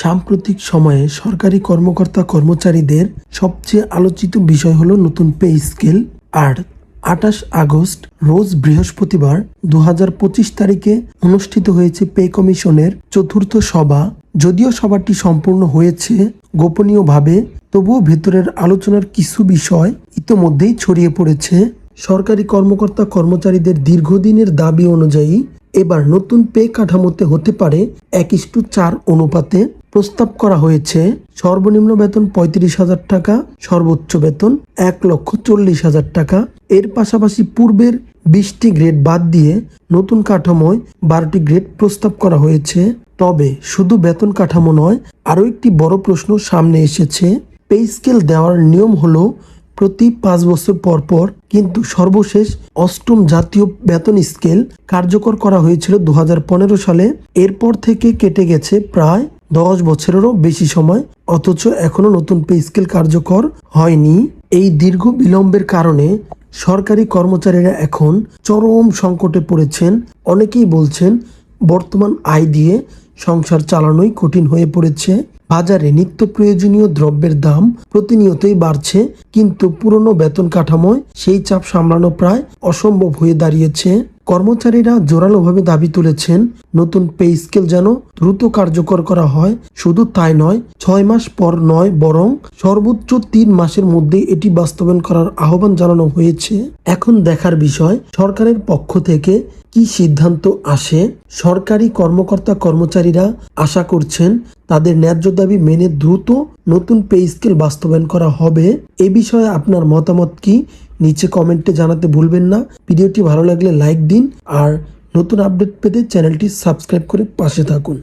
সাম্প্রতিক সময়ে সরকারি কর্মকর্তা কর্মচারীদের সবচেয়ে আলোচিত বিষয় হলো নতুন পে স্কেল। আর আঠাশ আগস্ট, রোজ বৃহস্পতিবার দু হাজার পঁচিশ তারিখে অনুষ্ঠিত হয়েছে পে কমিশনের চতুর্থ সভা। যদিও সভাটি সম্পূর্ণ হয়েছে গোপনীয়ভাবে, তবুও ভেতরের আলোচনার কিছু বিষয় ইতোমধ্যেই ছড়িয়ে পড়েছে। সরকারি কর্মকর্তা কর্মচারীদের দীর্ঘদিনের দাবি অনুযায়ী, এবার নতুন পে কাঠামোতে হতে পারে এক ইস্টু চার অনুপাতে। প্রস্তাব করা হয়েছে, সর্বনিম্ন বেতন পঁয়ত্রিশ হাজার টাকা, সর্বোচ্চ বেতন এক লক্ষ চল্লিশ হাজার টাকা। এর পাশাপাশি পূর্বের বিশটি গ্রেড বাদ দিয়ে নতুন কাঠামোয় বারোটি গ্রেড প্রস্তাব করা হয়েছে। তবে শুধু বেতন কাঠামো নয়, আরও একটি বড় প্রশ্ন সামনে এসেছে। পে স্কেল দেওয়ার নিয়ম হলো প্রতি পাঁচ বছর পর পর, কিন্তু সর্বশেষ অষ্টম জাতীয় বেতন স্কেল কার্যকর করা হয়েছিল দু হাজার পনেরো সালে। এরপর থেকে কেটে গেছে প্রায় দশ বছরেরও বেশি সময়, অথচ এখনও নতুন পে স্কেল কার্যকর হয়নি। এই দীর্ঘ বিলম্বের কারণে সরকারি কর্মচারীরা এখন চরম সংকটে পড়েছেন। অনেকেই বলছেন, বর্তমান আয় দিয়ে সংসার চালানোই কঠিন হয়ে পড়েছে। বাজারে নিত্য প্রয়োজনীয় দ্রব্যের দাম প্রতিনিয়তই বাড়ছে, কিন্তু পুরনো বেতন কাঠামোয় সেই চাপ সামলানো প্রায় অসম্ভব হয়ে দাঁড়িয়েছে। কর্মচারীরা জোরালোভাবে দাবি তুলেছেন, নতুন পে স্কেল যেন দ্রুত কার্যকর করা হয়। শুধু তাই নয়, ছয় মাস পর নয়, বরং সর্বোচ্চ তিন মাসের মধ্যে এটি বাস্তবায়ন করার আহ্বান জানানো হয়েছে। এখন দেখার বিষয়, সরকারের পক্ষ থেকে কি সিদ্ধান্ত আসে? সরকারি কর্মকর্তা কর্মচারীরা আশা করছেন তাদের ন্যায্য দাবি মেনে দ্রুত নতুন পে স্কেল বাস্তবায়ন করা হবে। এ বিষয়ে আপনার মতামত কি? নিচে কমেন্টে জানাতে ভুলবেন না। ভিডিওটি ভালো লাগলে লাইক দিন আর নতুন আপডেট পেতে চ্যানেলটি সাবস্ক্রাইব করে পাশে থাকুন।